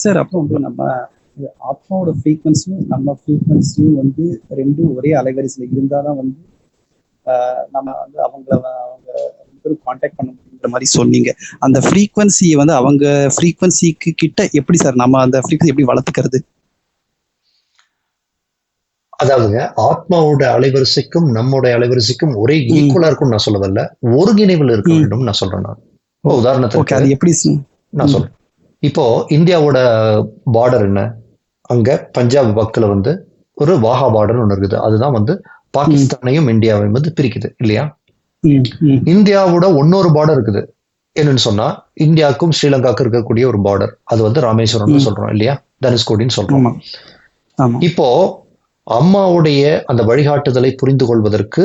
Sir அப்புறம் வந்து நம்ம ஆத்மாவோட ஃப்ரீக்வன்சியும் நம்ம ஃப்ரீக்வன்சியும் வந்து ரெண்டும் ஒரே அலைவரிசையில் இருந்தால் தான் வந்து நம்ம வந்து அவங்கள அவங்க பேரும் காண்டாக்ட் பண்ண முடியுங்கிற மாதிரி சொன்னீங்க அந்த ஃப்ரீக்வன்சியை வந்து அவங்க ஃப்ரீக்வன்சிக்கு கிட்ட எப்படி சார் நம்ம அந்த ஃப்ரீக்வன்சி எப்படி வளர்த்துக்கிறது அதாவதுங்க ஆத்மாவோட அலைவரிசைக்கும் நம்முடைய அலைவரிசைக்கும் ஒரே. ஈக்குவலா இருக்கும்னு நான் சொல்ல வரல ஒருங்கிணைவில் இருக்க. வேண்டும் நான் சொல்றேன் நான் உதாரணத்துக்கு அது எப்படி? நான். சொல்றேன் இப்போ இந்தியாவோட பார்டர் என்ன? அங்க பஞ்சாப் பக்கத்துல வந்து ஒரு வாகா பார்டர் ஒன்று இருக்குது. அதுதான் வந்து பாகிஸ்தானையும் இந்தியாவையும் வந்து பிரிக்குது இல்லையா? இந்தியாவோட இன்னொரு பார்டர் இருக்குது. என்னன்னு சொன்னா இந்தியாவுக்கும் ஸ்ரீலங்காவுக்கும் இருக்கக்கூடிய ஒரு பார்டர் அது வந்து ராமேஸ்வரம்னு. சொல்றோம் இல்லையா? தனுஷ்கோடின்னு சொல்றோம். இப்போ அம்மாவுடைய அந்த வழிகாட்டுதலை புரிந்து கொள்வதற்கு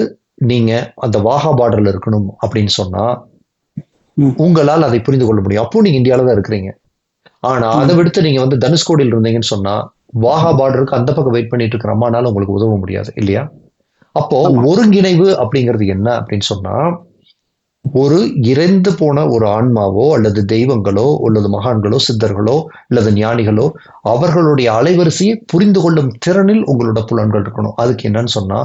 நீங்க அந்த வாகா பார்டர்ல இருக்கணும் அப்படின்னு சொன்னா. உங்களால் அதை புரிந்து கொள்ள முடியும். அப்போ நீங்க இந்தியாவில தான் இருக்கிறீங்க. ஆனா. அதை விடுத்து நீங்க வந்து தனுஷ்கோடியில் இருந்தீங்கன்னு சொன்னா வாகா பார்டருக்கு அந்த பக்கம் வெயிட் பண்ணிட்டு இருக்கிற அம்மானால உங்களுக்கு உதவ முடியாது இல்லையா அப்போ. ஒருங்கிணைவு அப்படிங்கிறது என்ன அப்படின்னு சொன்னா ஒரு இறந்து போன ஒரு ஆன்மாவோ அல்லது தெய்வங்களோ அல்லது மகான்களோ சித்தர்களோ அல்லது ஞானிகளோ அவர்களுடைய அலைவரிசையை புரிந்து கொள்ளும் திறனில் உங்களோட புலன்கள் இருக்கணும் அதுக்கு என்னன்னு சொன்னா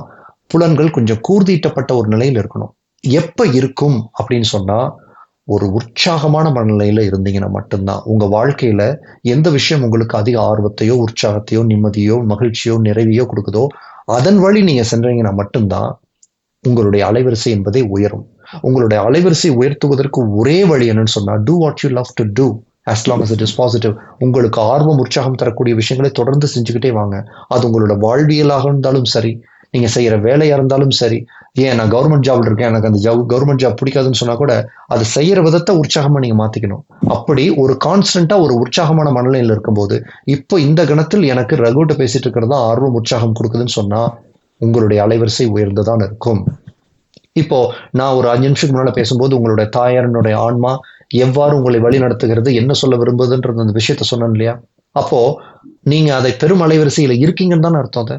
புலன்கள் கொஞ்சம் கூர்தீட்டப்பட்ட ஒரு நிலையில் இருக்கணும் எப்ப இருக்கும் அப்படின்னு சொன்னா ஒரு உற்சாகமான மனநிலையில் இருந்தீங்கன்னா மட்டும்தான் உங்கள் வாழ்க்கையில் எந்த விஷயம் உங்களுக்கு அதிக ஆர்வத்தையோ உற்சாகத்தையோ நிம்மதியோ மகிழ்ச்சியோ நிறைவையோ கொடுக்குதோ அதன் வழி நீங்கள் சென்றீங்கன்னா மட்டும்தான் உங்களுடைய அலைவரிசை என்பதை உயரும். உங்களுடைய அலைவரிசை உயர்த்துவதற்கு ஒரே வழி என்னன்னு சொன்னால் do what you love to do as long as it is உங்களுக்கு ஆர்வம் உற்சாகம் தரக்கூடிய விஷயங்களை தொடர்ந்து செஞ்சுக்கிட்டே வாங்க. அது உங்களோட வாழ்வியலாக இருந்தாலும் சரி நீங்கள் செய்கிற வேலையாக இருந்தாலும் சரி ஏன் நான் கவர்மெண்ட் ஜாப்ல இருக்கேன் எனக்கு அந்த ஜாப் கவர்மெண்ட் ஜாப் பிடிக்காதுன்னு சொன்னா கூட அது செய்யற விதத்தை உற்சாகமா நீங்க மாத்திக்கணும். அப்படி ஒரு கான்ஸ்டன்டா ஒரு உற்சாகமான மனநிலையில் இருக்கும்போது இப்போ இந்த கணத்தில் எனக்கு ரகுட்ட பேசிட்டு இருக்கிறது தான் ஆர்வம் உற்சாகம் கொடுக்குதுன்னு சொன்னா உங்களுடைய அலைவரிசை உயர்ந்துதான் இருக்கும். இப்போ நான் ஒரு அஞ்சு நிமிஷத்துக்கு முன்னால பேசும்போது உங்களுடைய தாயாரனுடைய ஆன்மா எவ்வாறு உங்களை வழி நடத்துகிறது என்ன சொல்ல விரும்புதுன்றது அந்த விஷயத்த சொன்னேன் இல்லையா? அப்போ நீங்க அதை பெரும் அலைவரிசையில இருக்கீங்கன்னு தானே அர்த்தம் அதை.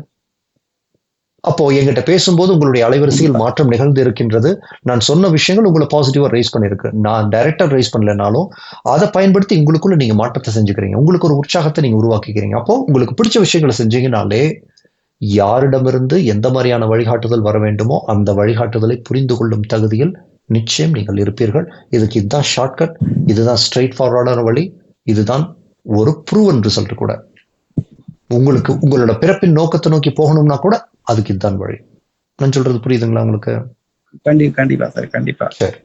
அப்போ என்கிட்ட பேசும்போது உங்களுடைய அலைவரிசையில் மாற்றம் நிகழ்ந்து இருக்கின்றது நான் சொன்ன விஷயங்கள் உங்களை பாசிட்டிவா ரைஸ் பண்ணிருக்கு நான் டைரக்டா ரைஸ் பண்ணலனாலும் அதை பயன்படுத்தி உங்களுக்குள்ள நீங்க மாற்றத்தை செஞ்சுக்கிறீங்க. உங்களுக்கு ஒரு உற்சாகத்தை நீங்க உருவாக்கிக்கிறீங்க. அப்போ உங்களுக்கு பிடிச்ச விஷயங்களை செஞ்சீங்கனாலே யாரிடமிருந்து எந்த மாதிரியான வழிகாட்டுதல் வர வேண்டுமோ அந்த வழிகாட்டுதலை புரிந்து கொள்ளும் தகுதியில் நிச்சயம் நீங்கள் இருப்பீர்கள். இதுக்கு இதுதான் ஷார்ட்கட் இதுதான் ஸ்ட்ரைட் ஃபார்வர்டான வழி. இதுதான் ஒரு ப்ரூவன் ரிசல்ட் கூட. உங்களுக்கு உங்களோட பிறப்பின் நோக்கத்தை நோக்கி போகணும்னா கூட அதுக்கு இதுதான் வழி. நான் சொல்றது புரியுதுங்களா உங்களுக்கு? கண்டி கண்டிப்பா சார் கண்டிப்பா. சரி.